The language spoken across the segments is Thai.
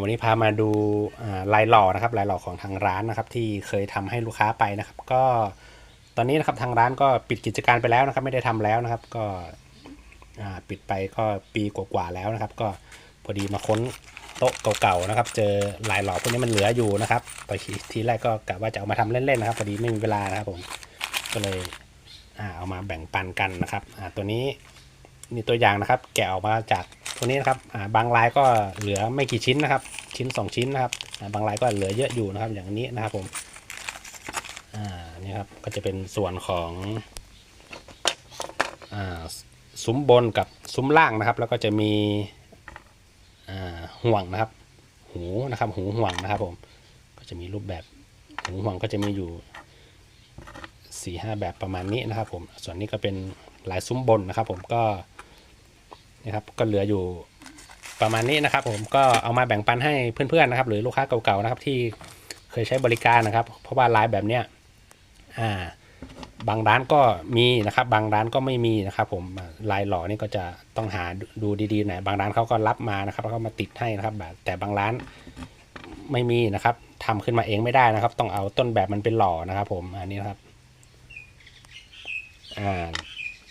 วันนี้พามาดูลายหล่อนะครับลายหล่อของทางร้านนะครับ ที่เคยทำให้ลูกค้าไปนะครับ ก็ตอนนี้นะครับทางร้านก็ปิดกิจการไปแล้วนะครับ ไม่ได้ทำแล้วนะครับ ก็ปิดไปก็ปีกว่าๆแล้วนะครับ ก็พอดีมาค้นโต๊ะเก่าๆนะครับ เจอลายหล่อพวกนี้มันเหลืออยู่นะครับตอนทีแรกก็กะว่าจะเอามาทำเล่นๆนะครับพอดีไม่มีเวลานะครับผมก็เลยเอามาแบ่งปันกันนะครับตัวนี้นี่ตัวอย่างนะครับ แกะออกมาจาก ตัวนี้นะครับบางลายก็เหลือไม่กี่ชิ้นนะครับ ชิ้น 2 ชิ้นนะครับบางลายก็เหลือเยอะอยู่นะครับ อย่างนี้นะครับผมอ่านี่ครับก็จะเป็นส่วนของอ่าซุ้มบนกับซุ้มล่างนะครับ แล้วก็จะมีอ่าห่วงนะครับ หูนะครับ หูห่วงนะครับ ผม ก็จะมีรูปแบบหูห่วงก็จะมีอยู่สี่ห้าแบบประมาณนี้นะครับ ผมส่วนนี้ก็เป็นลายซุ้มบนนะครับ ผมก็ นะครับก็เหลืออยู่ประมาณนี้นะครับ ผมก็เอามาแบ่งปันให้เพื่อนๆนะครับ หรือลูกค้าเก่าๆนะครับที่เคยใช้บริการนะครับ เพราะว่าลายแบบเนี้ยอ่าบางร้านก็มีนะครับ บางร้านก็ไม่มีนะครับ ผมลายหล่อนี่ก็จะต้องหาดูดีๆหน่อยบางร้านเขาก็รับมานะครับแล้วก็มาติดให้นะครับแบบแต่บางร้านไม่มีนะครับทำขึ้นมาเองไม่ได้นะครับ ต้องเอาต้นแบบมันเป็นหล่อนะครับ ผมอันนี้นะครับอ่า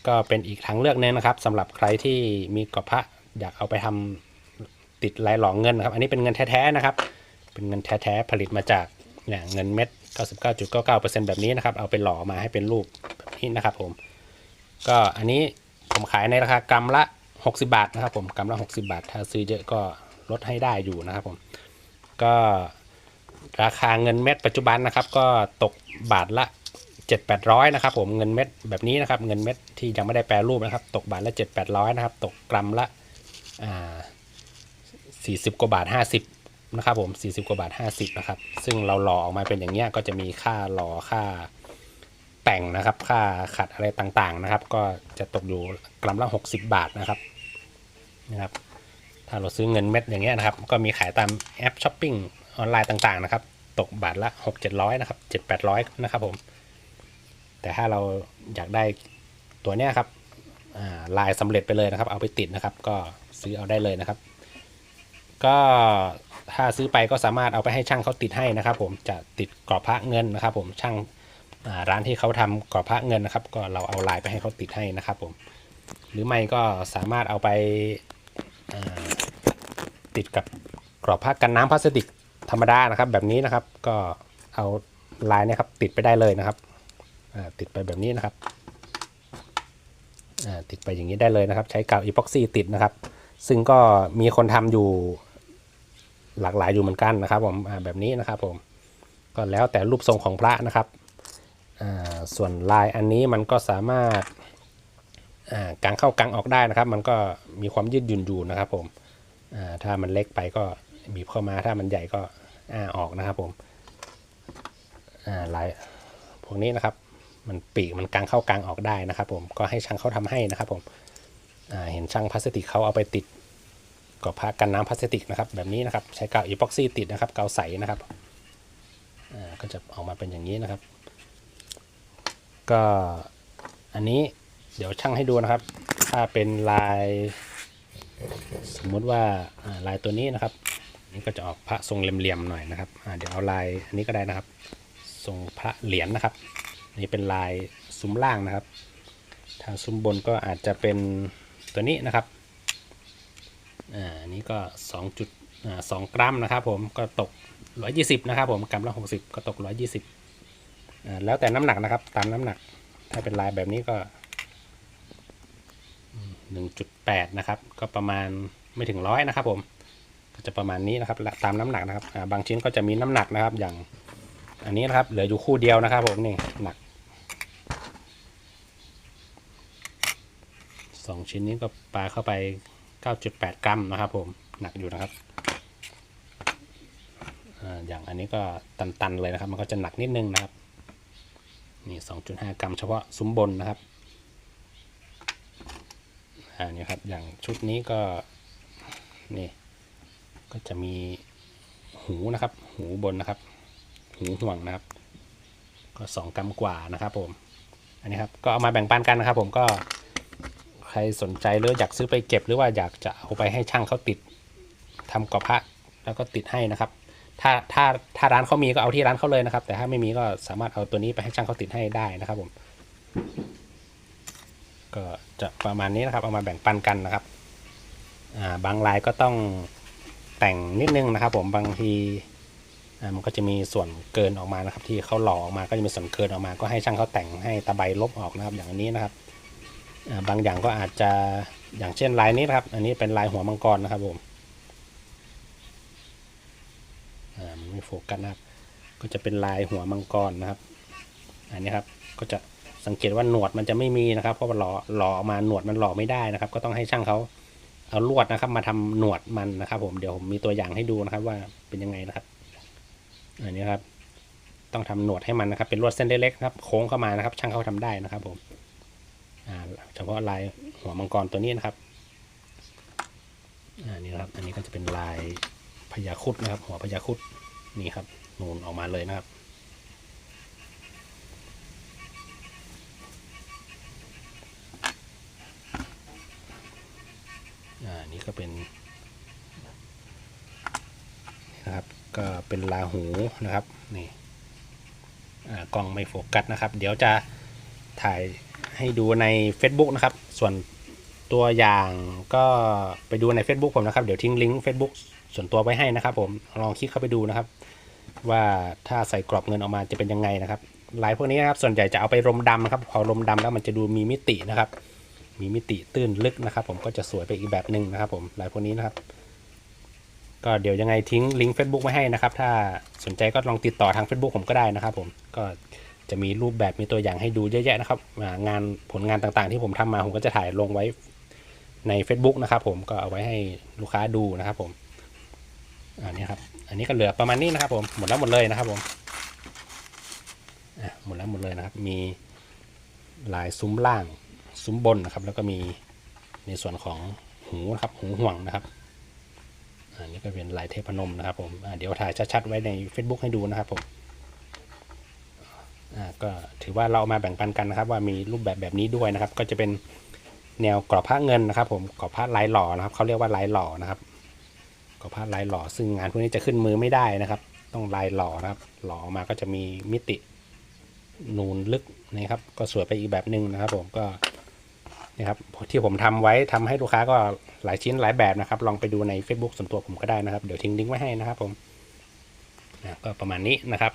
ก็เป็นอีกทางเลือกนึงนะครับสำหรับใครที่มีกระพะอยากเอาไปทำติดลายหลองเงินนะครับ อันนี้เป็นเงินแท้ๆนะครับ เป็นเงินแท้ๆผลิตมาจากเนี่ยเงินเม็ด 99.99%แบบนี้นะครับ เอาไปหล่อมาให้เป็นรูปแบบนี้นะครับ ผม ก็อันนี้ผมขายในราคากรัมละ 60 บาทนะครับผมกรัมละ 60 บาท ถ้าซื้อเยอะก็ลดให้ได้อยู่นะครับผม ก็ราคาเงินเม็ดปัจจุบันนะครับ ก็ตกบาทละ เจ็ดแปดร้อยนะครับผมเงินเม็ดแบบนี้นะครับ เงินเม็ดที่ยังไม่ได้แปรรูปนะครับ ตกบาทละเจ็ดแปดร้อยนะครับ ตกกรัมละอ่าสี่สิบกว่าบาทห้าสิบนะครับผมสี่สิบกว่าบาทห้าสิบนะครับ ซึ่งเราหล่อออกมาเป็นอย่างเงี้ยก็จะมีค่าหล่อค่าแต่งนะครับ ค่าขัดอะไรต่างๆนะครับ ก็จะตกอยู่กรัมละหกสิบบาทนะครับนะครับถ้าเราซื้อเงินเม็ดอย่างเงี้ยนะครับ ก็มีขายตามแอปช้อปปิ้งออนไลน์ต่างๆนะครับ ตกบาทละหกเจ็ดร้อยนะครับเจ็ดแปดร้อยนะครับผม แต่ถ้าเราอยากได้ตัวเนี้ยครับลายสำเร็จไปเลยนะครับ เอาไปติดนะครับ ก็ซื้อเอาได้เลยนะครับ ก็ถ้าซื้อไปก็สามารถเอาไปให้ช่างเขาติดให้นะครับ ผมจะติดกรอบพระเงินนะครับ ผมช่างร้านที่เขาทำกรอบพระเงินนะครับ ก็เราเอาลายไปให้เขาติดให้นะครับ ผม หรือไม่ก็สามารถเอาไปติดกับกรอบพระกันน้ำพลาสติกธรรมดานะครับ แบบนี้นะครับ ก็เอาลายเนี่ยครับติดไปได้เลยนะครับ ติดไปแบบนี้นะครับติดไปอย่างนี้ได้เลยนะครับ ใช้กาวอีพ็อกซี่ติดนะครับ ซึ่งก็มีคนทำอยู่หลากหลายอยู่เหมือนกันนะครับผมแบบนี้นะครับผมก็แล้วแต่รูปทรงของพระนะครับส่วนลายอันนี้มันก็สามารถกางเข้ากางออกได้นะครับ มันก็มีความยืดหยุ่นอยู่นะครับผมถ้ามันเล็กไปก็บีบเข้ามาถ้ามันใหญ่ก็อ่าออกนะครับผมลายพวกนี้นะครับ มันปีกมันกางเข้ากางออกได้นะครับผมก็ให้ช่างเขาทำให้นะครับผมเห็นช่างพลาสติกเขาเอาไปติดกรอบพระกันน้ำพลาสติกนะครับ แบบนี้นะครับใช้กาวอีพ็อกซี่ติดนะครับกาวใสนะครับก็จะออกมาเป็นอย่างนี้นะครับ ก็อันนี้เดี๋ยวช่างให้ดูนะครับ ถ้าเป็นลาย สมมุติว่าลายตัวนี้นะครับนี่ก็จะออกพระทรงเหลี่ยมๆหน่อยนะครับเดี๋ยวเอาลายอันนี้ก็ได้นะครับ ทรงพระเหรียญนะครับ นี่เป็นลายซุ้มล่างนะครับ ทางซุ้มบนก็อาจจะเป็นตัวนี้นะครับอ่านี้ก็2จุดอ่า2กรัมนะครับผมก็ตก 120 นะครับผมกรัมละ60 ก็ตก 120อ่าแล้วแต่น้ำหนักนะครับ ตามน้ำหนัก ถ้าเป็นลายแบบนี้ก็ 1.8 นะครับ ก็ประมาณไม่ถึงร้อยนะครับผมก็จะประมาณนี้นะครับและตามน้ำหนักนะครับอ่าบางชิ้นก็จะมีน้ำหนักนะครับ อย่างอันนี้นะครับเหลืออยู่คู่เดียวนะครับ ผมนี่หนัก สองชิ้นนี้ก็ปลาเข้าไป 9.8 กรัมนะครับผมหนักอยู่นะครับอย่างอันนี้ก็ตันๆเลยนะครับ มันก็จะหนักนิดนึงนะครับนี่ 2.5 กรัมเฉพาะซุ้มบนนะครับอ่านี่ครับอย่างชุดนี้ก็นี่ก็จะมีหูนะครับ หูบนนะครับ หูห่วงนะครับ ก็สองกรัมกว่านะครับผมอันนี้ครับก็เอามาแบ่งปันกันนะครับผมก็ ใครสนใจหรืออยากซื้อไปเก็บหรือว่าอยากจะเอาไปให้ช่างเขาติดทำกรอบพระแล้วก็ติดให้นะครับ ถ้าถ้าถ้าร้านเขามีก็เอาที่ร้านเขาเลยนะครับ แต่ถ้าไม่มีก็สามารถเอาตัวนี้ไปให้ช่างเขาติดให้ได้นะครับผม ก็จะประมาณนี้นะครับเอามาแบ่งปันกันนะครับาบางรายก็ต้องแต่งนิดนึงนะครับผมบางทีมันก็จะมีส่วนเกินออกมานะครับ ที่เขาหล่อออกมาก็จะมีส่วนเกินออกมา ก็ให้ช่างเขาแต่งให้ตะไบลบออกนะครับ อย่างนี้นะครับ บางอย่างก็อาจจะอย่างเช่นลายนี้นะครับ อันนี้เป็นลายหัวมังกรนะครับผมมันไม่โฟกัสนะครับ ก็จะเป็นลายหัวมังกรนะครับ อันนี้ครับ ก็จะสังเกตว่าหนวดมันจะไม่มีนะครับ เพราะว่าหล่อหล่อออกมาหนวดมันหล่อไม่ได้นะครับ ก็ต้องให้ช่างเขาเอาลวดนะครับ มาทำหนวดมันนะครับ ผม เดี๋ยวผมมีตัวอย่างให้ดูนะครับ ว่าเป็นยังไงนะครับ อันนี้ครับ ต้องทำหนวดให้มันนะครับ เป็นลวดเส้นเล็กๆครับ โค้งเข้ามานะครับ ช่างเขาทำได้นะครับ ผมอ่า เฉพาะลายหัวมังกรตัวนี้นะครับอันนี้ครับ อันนี้ก็จะเป็นลายพญาคุดนะครับ หัวพญาคุดนี่ครับ นูนออกมาเลยนะครับอ่านี่ก็เป็นนะครับ ก็เป็นลาหูนะครับ นี่กล้องไม่โฟกัสนะครับ เดี๋ยวจะ ถ่ายให้ดูใน Facebook นะครับ ส่วนตัวอย่างก็ไปดูใน Facebook ผมนะครับ เดี๋ยวทิ้งลิงก์ Facebook ส่วนตัวไว้ให้นะครับ ผมลองคลิกเข้าไปดูนะครับ ว่าถ้าใส่กรอบเงินออกมาจะเป็นยังไงนะครับลายพวกนี้นะครับส่วนใหญ่จะเอาไปรมดำนะครับ พอรมดำแล้วมันจะดูมีมิตินะครับ มีมิติตื้นลึกนะครับ ผมก็จะสวยไปอีกแบบหนึ่งนะครับ ผมลายพวกนี้นะครับ ก็เดี๋ยวยังไงทิ้งลิงก์ Facebook ไว้ให้นะครับ ถ้าสนใจก็ลองติดต่อทาง Facebook ผมก็ได้นะครับ ผมก็ จะมีรูปแบบมีตัวอย่างให้ดูเยอะแยะนะครับงานผลงานต่างๆ ที่ผมทำมาผมก็จะถ่ายลงไว้ใน Facebook นะครับผมก็เอาไว้ให้ลูกค้าดูนะครับผมอันนี้ครับอันนี้ก็เหลือประมาณนี้นะครับผมหมดแล้วหมดเลยนะครับผมหมดแล้วหมดเลยนะครับ มีลายซุ้มล่างซุ้มบนนะครับ แล้วก็มีในส่วนของหูนะครับหูห่วงนะครับอันนี้ก็เป็นลายเทพนมนะครับผมเดี๋ยวถ่ายชัดๆไว้ใน Facebook ให้ดูนะครับผม ก็ถือว่าเราเอามาแบ่งปันกันนะครับ ว่ามีรูปแบบแบบนี้ด้วยนะครับ ก็จะเป็นแนวกรอบผ้าเงินนะครับ ผมกรอบผ้าลายหล่อนะครับเขาเรียกว่าลายหล่อนะครับกรอบผ้าลายหล่อ ซึ่งงานพวกนี้จะขึ้นมือไม่ได้นะครับ ต้องลายหล่อนะครับ หล่อออกมาก็จะมีมิตินูนลึกนะครับ ก็สวยไปอีกแบบหนึ่งนะครับ ผมก็นี่ครับที่ผมทำไว้ทำให้ลูกค้าก็หลายชิ้นหลายแบบนะครับ ลองไปดูใน Facebook ส่วนตัวผมก็ได้นะครับ เดี๋ยวทิ้งลิงก์ไว้ให้นะครับ ผมนะก็ประมาณนี้นะครับ